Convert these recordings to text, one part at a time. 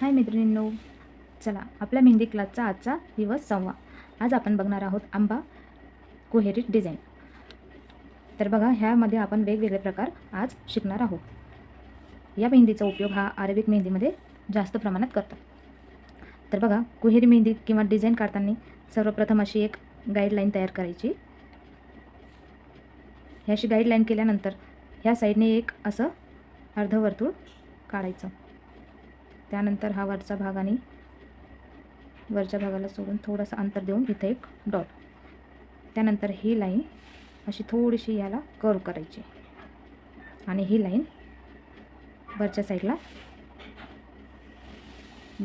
हाय मैत्रिणींनो. चला आपल्या मेहंदी क्लासचा आजचा दिवस सहावा. आज आपण बघणार आहोत आंबा कोहेरी डिझाईन. तर बघा ह्यामध्ये आपण वेगवेगळे प्रकार आज शिकणार आहोत. या मेहंदीचा उपयोग हा अरेबिक मेहंदीमध्ये जास्त प्रमाणात करतात. तर बघा कुहेरी मेहंदी किंवा डिझाईन काढताना सर्वप्रथम अशी एक गाईडलाईन तयार करायची. ह्याशी गाईडलाईन केल्यानंतर ह्या साईडने एक असं अर्धवर्तुळ काढायचं. त्यानंतर हा वरचा भाग आणि वरच्या भागाला सोडून थोडंसं अंतर देऊन इथे एक डॉट त्यानंतर ही लाईन अशी थोडीशी याला कर्व करायची. आणि ही लाईन वरच्या साईडला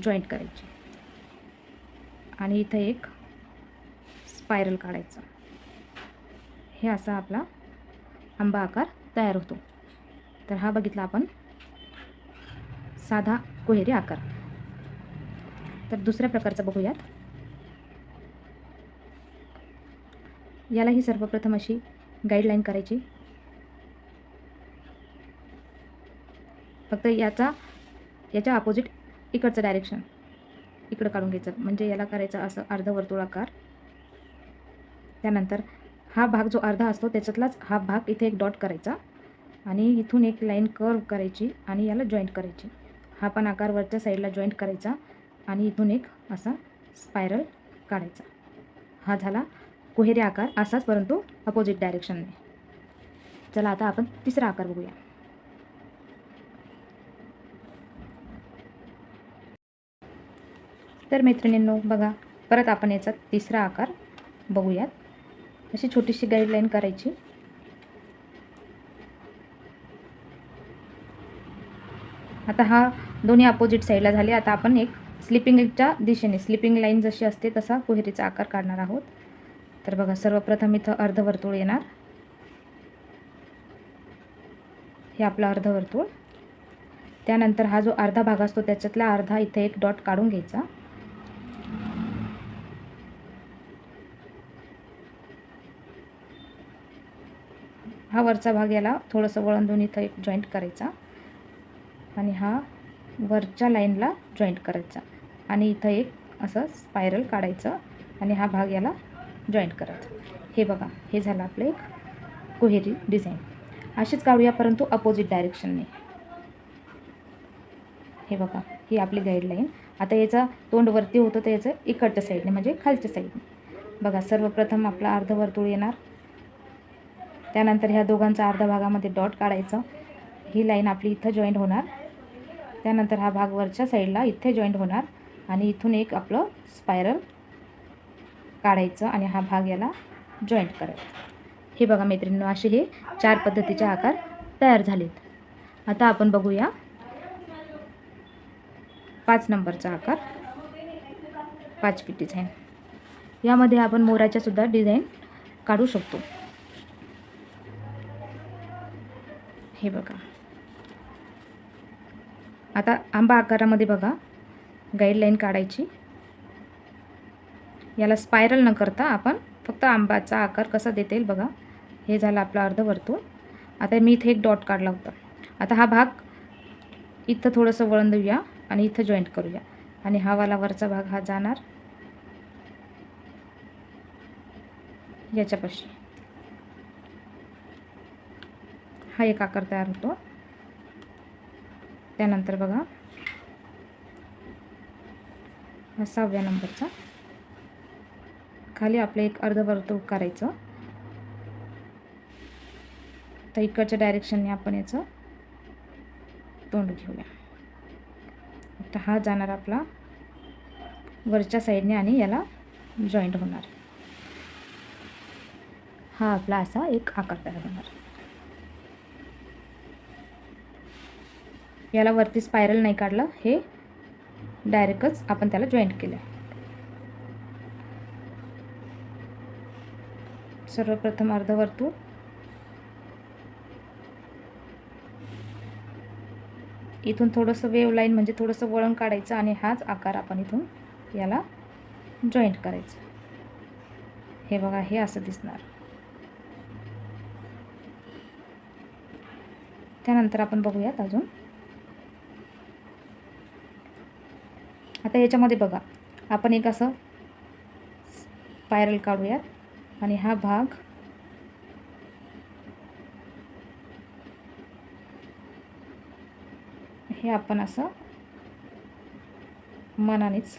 जॉईंट करायची. आणि इथं एक स्पायरल काढायचं. हे असा आपला आंबा आकार तयार होतो. तर हा बघितला आपण साधा कोहेरी आकार. तर दुसऱ्या प्रकारचा बघूयात. यालाही सर्वप्रथम अशी गाईडलाईन करायची. फक्त याचा याच्या अपोजिट इकडचं डायरेक्शन इकडं काढून घ्यायचं. म्हणजे याला करायचं असं अर्धवर्तुळाकार त्यानंतर हा भाग जो अर्धा असतो त्याच्यातलाच हा भाग इथे एक डॉट करायचा. आणि इथून एक लाईन कर्व करायची आणि याला जॉईंट करायची. हा पण आकार वरच्या साईडला जॉईंट करायचा आणि इथून एक असा स्पायरल काढायचा. हा झाला कोहेरी आकार असाच परंतु अपोजिट डायरेक्शनने चला आता आपण तिसरा आकार बघूया. तर मैत्रिणींनो बघा परत आपण याचा तिसरा आकार बघूयात. अशी छोटीशी गाईडलाईन करायची. आता हा दोन्ही अपोजिट साईडला झाले. आता आपण एक स्लिपिंगच्या दिशेने स्लिपिंग लाईन जशी असते तसा कुहेरीचा आकार काढणार आहोत. तर बघा सर्वप्रथम इथं अर्धवर्तुळ येणार. हे आपलं अर्धवर्तुळ. त्यानंतर हा जो अर्धा भाग असतो त्याच्यातला अर्धा इथे एक डॉट काढून घ्यायचा. हा वरचा भाग याला थोडंसं वळण देऊन इथं एक जॉईंट करायचा. आणि हा वरच्या लाईनला जॉईंट करायचा. आणि इथं एक असं स्पायरल काढायचं आणि हा भाग याला जॉईंट करायचा. हे बघा हे झालं आपलं एक कोहेरी डिझाईन अशीच काढूया परंतु अपोजिट डायरेक्शनने हे बघा ही आपली गाईडलाईन आता याचा तोंड वरती होतं तर याचं इकडच्या साईडने म्हणजे खालच्या साईडने बघा सर्वप्रथम आपला अर्धवर्तुळ येणार. त्यानंतर ह्या दोघांचा अर्धा भागामध्ये डॉट काढायचं. ही लाईन आपली इथं जॉईंट होणार. त्यानंतर हा भाग वरच्या साईडला इथे जॉईंट होणार आणि इथून एक आपलं स्पायरल काढायचं आणि हा भाग याला जॉईंट करायचा. हे बघा मैत्रिणींनो असे हे चार पद्धतीचे आकार तयार झालेत. आता आपण बघूया पाच नंबरचा आकार. पाच डिझाईन यामध्ये आपण मोराच्या सुद्धा डिझाईन काढू शकतो. हे बघा. आता आंबा आकारामध्ये बघा. गाईडलाईन काढायची. याला स्पायरल न करता आपण फक्त आंबाचा आकार कसा देता येईल बघा. हे झालं आपलं अर्धवर्तुळ आता मी इथे एक डॉट काढला होता. आता हा भाग इथं थोडंसं वळण देऊया आणि इथं जॉईंट करूया. आणि हा वाला वरचा भाग हा जाणार याच्यापाशी. हा एक आकार तयार होतो. त्यानंतर बघा. हा सहाव्या नंबरचा. खाली आपलं एक अर्धवर्तुळ करायचं तर इकडच्या डायरेक्शनने आपण याचं तोंड घेऊया. तर हा जाणार आपला वरच्या साईडने आणि याला जॉईंट होणार. हा आपला असा एक आकार तयार होणार. याला वरती स्पायरल नाही काढलं. हे डायरेक्टच आपण त्याला जॉईंट केलं. सर्वप्रथम अर्धवर्तुळ. इथून थोडंसं वेव लाईन म्हणजे थोडंसं वळण काढायचं आणि हाच आकार आपण इथून याला जॉईंट करायचं. हे बघा हे असं दिसणार. त्यानंतर आपण बघूयात अजून. आता याच्यामध्ये बघा आपण एक असं स्पायरल काढूयात. आणि हा भाग हे आपण असं मनानेच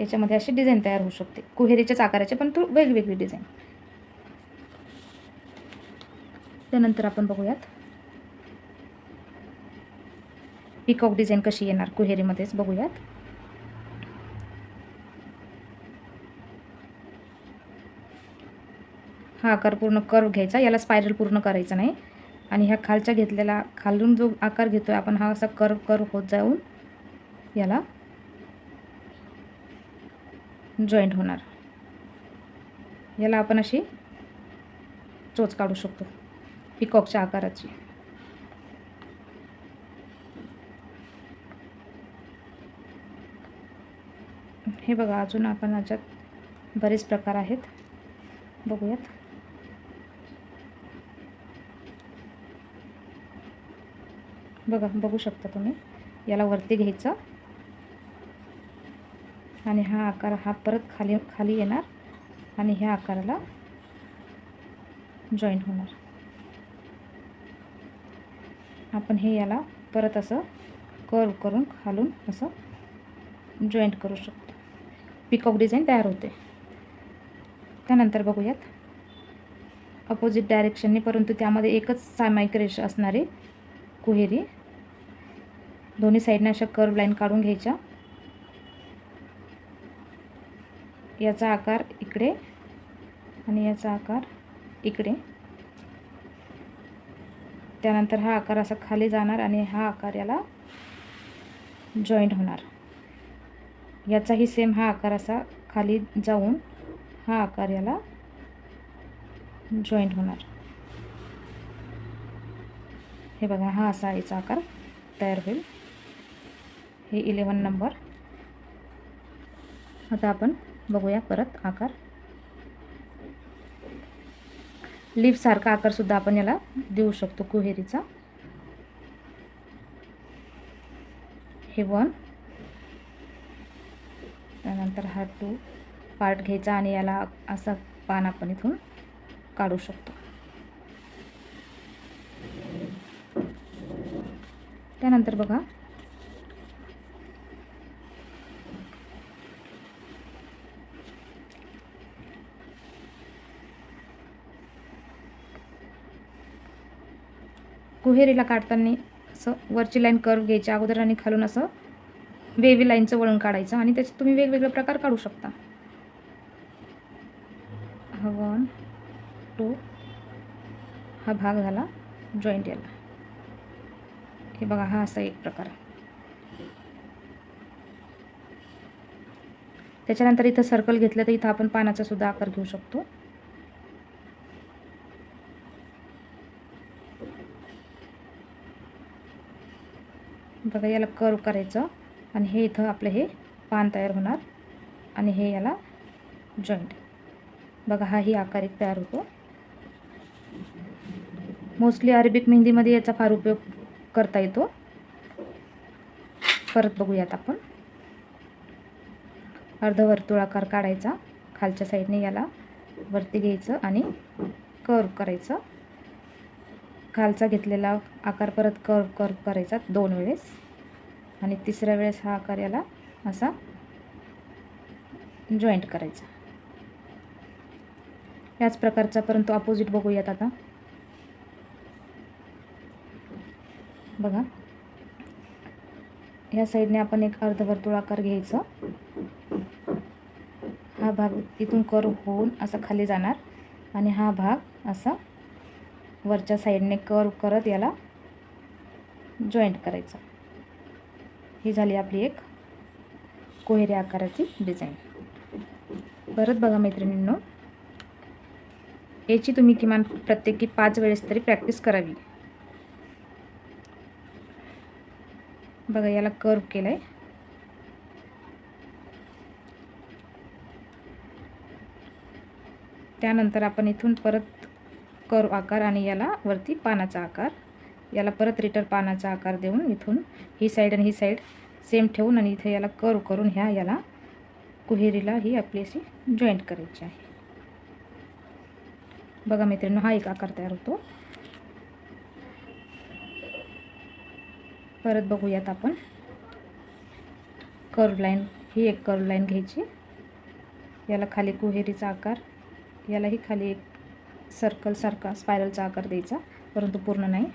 याच्यामध्ये अशी डिझाईन तयार होऊ शकते. कुहेरीच्याच आकाराचे पण थोडी वेगवेगळी डिझाईन त्यानंतर आपण बघूयात. पिकॉक डिझाईन कशी येणार कुहेरीमध्येच बघूयात. हा आकार पूर्ण कर्व घ्यायचा. याला स्पायरल पूर्ण करायचा नाही. आणि ह्या खालच्या घेतलेला खालून जो आकार घेतो आहे आपण हा असा कर्व कर्व होत जाऊन याला जॉईंट होणार. याला आपण अशी चोच काढू शकतो. पिकॉकच्या आकाराची. हे बघा अजून आपण याच्यात बरेच प्रकार आहेत. बघूयात. बघा बघू शकता तुम्ही. याला वरती घ्यायचं. आणि हा आकार हा परत खाली खाली येणार. आणि ह्या आकाराला जॉईंट होणार. आपण हे याला परत असं कर्व करून खालून असं जॉईंट करू शकतो. पिकॉक डिझाईन तयार होते. त्यानंतर बघूयात. अपोजिट डायरेक्शनने परंतु त्यामध्ये एकच सामायिक रेष असणारी कुहेरी. दोन्ही साईडने अशा कर्व लाईन काढून घ्यायच्या. याचा आकार इकडे आणि याचा आकार इकडे. त्यानंतर हा आकार असा खाली जाणार आणि हा आकार याला जॉईंट होणार. याचाही सेम हा आकार असा खाली जाऊन हा आकार याला जॉईंट होणार. हे बघा हा असा याचा आकार तयार होईल. हे इलेवन नंबर. आता आपण बघूया परत आकार. सारखा आकारसुद्धा आपण याला देऊ शकतो कुहेरीचा. हे वन. त्यानंतर हा टू पार्ट घ्यायचा आणि याला असा पान आपण इथून काढू शकतो. त्यानंतर बघा. कुहेरीला काढताना असं वरची लाईन कर्व घ्यायची अगोदर आणि खालून असं वेवी लाईनचं वळण काढायचं आणि त्याचे तुम्ही वेगवेगळे प्रकार काढू शकता. हा वन टू हा भाग झाला जॉईंट याला. हे बघा हा असा एक प्रकार त्याच्यानंतर इथं सर्कल घेतलं तर इथं आपण पानाचा सुद्धा आकार घेऊ शकतो. बघा याला कर्व करायचं आणि हे इथं आपलं हे पान तयार होणार आणि हे याला जॉईंट बघा हा ही आकार एक तयार होतो. मोस्टली अरेबिक मेहंदीमध्ये याचा फार उपयोग करता येतो. परत बघूयात आपण. अर्धवर्तुळाकार काढायचा. खालच्या साईडने याला वरती घ्यायचं आणि कर्व करायचं. खालचा घेतलेला आकार परत कर्व कर्व करायचा दोन वेळेस. आणि तिसऱ्या वेळेस हा आकार याला असा जॉईंट करायचा. याच प्रकारचा परंतु अपोजिट बघूयात आता. बघा. या साईडने आपण एक अर्धवर्तुळ आकार घ्यायचं. हा भाग इथून कर्व होऊन असा खाली जाणार. आणि हा भाग असा वरच्या साईडने कर्व करत याला जॉईंट करायचं. ही झाली आपली एक कोहेरी आकाराची डिझाईन परत बघा मैत्रिणींनो. याची तुम्ही किमान प्रत्येकी पाच वेळेस तरी प्रॅक्टिस करावी. बघा याला कर्व केलं आहे त्यानंतर आपण इथून परत कर्व आकार आणि याला वरती पानाचा आकार. याला परत रिटर पानाचा आकार देऊन इथून ही साईड आणि ही साईड सेम ठेवून आणि इथे याला कर्व करून ह्या याला कुहेरीला ही आपली अशी जॉईंट करायची आहे. बघा मैत्रिणी हा एक आकार तयार होतो. परत बघूयात आपण. कर्व लाईन ही एक कर्व लाईन घ्यायची. याला खाली कुहेरीचा आकार यालाही खाली एक सर्कलसारखा स्पायरलचा आकार द्यायचा परंतु पूर्ण नाही.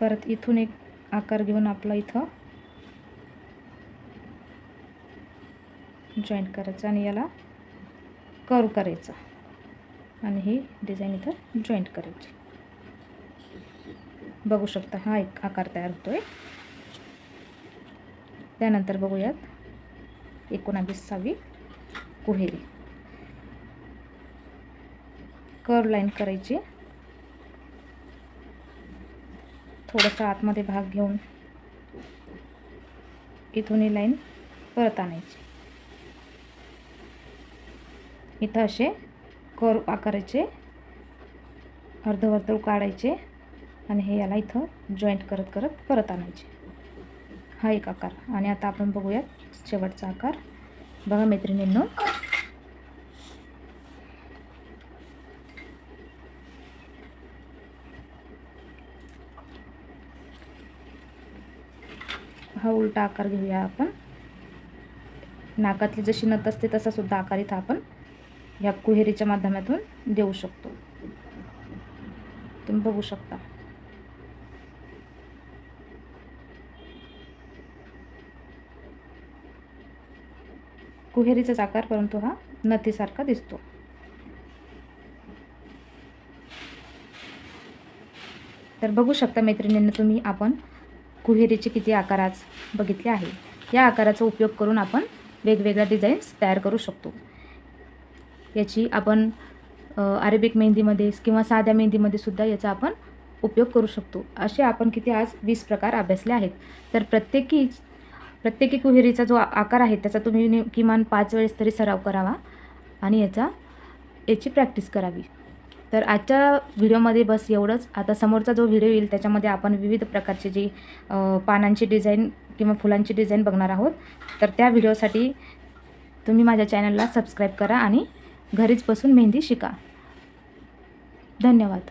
परत इथून एक आकार घेऊन आपला इथं जॉईंट करायचं आणि याला कर्व करायचा. आणि ही डिझाईन इथं जॉईंट करायची. बघू शकता हा एक आकार तयार होतो आहे त्यानंतर बघूयात एकोणावीसावी कुहेरी. कर्व लाईन करायची. थोडासा आतमध्ये भाग घेऊन इथून ही लाईन परत आणायची. इथं असे कर्व आकाराचे अर्धवर्तुळ काढायचे. आणि हे याला इथं जॉईंट करत करत परत आणायचे. हा एक आकार. आणि आता आपण बघूयात शेवटचा आकार. बघा मैत्रिणींनो. हा उलटा आकार घेऊया आपण. नाकातली जशी नत असते तसा सुद्धा आकार इथं आपण या कुहेरीच्या माध्यमातून देऊ शकतो. तुम्ही बघू शकता. कुहेरीचाच आकार परंतु हा नथीसारखा दिसतो. तर बघू शकता मैत्रिणींना तुम्ही आपण कुहेरीचे किती आकार आज बघितले आहे. या आकाराचा उपयोग करून आपण वेगवेगळ्या डिझाईन्स तयार करू शकतो. याची आपण अरेबिक मेहंदीमध्ये किंवा साध्या मेहंदीमध्ये सुद्धा याचा आपण उपयोग करू शकतो. असे आपण किती आज वीस प्रकार अभ्यासले आहेत. तर प्रत्येकी प्रत्येकी कुहेरीचा जो आकार आहे त्याचा तुम्ही किमान पाच वेळेस तरी सराव करावा. आणि याचा याची प्रॅक्टिस करावी. तर आजच्या व्हिडिओमध्ये बस एवढंच. आता समोरचा जो व्हिडिओ येईल त्याच्यामध्ये आपण विविध प्रकारचे जी पानांची डिझाईन किंवा फुलांची डिझाईन बघणार आहोत. तर त्या व्हिडिओसाठी तुम्ही माझ्या चॅनलला सबस्क्राईब करा आणि घरीच बसून मेहंदी शिका. धन्यवाद.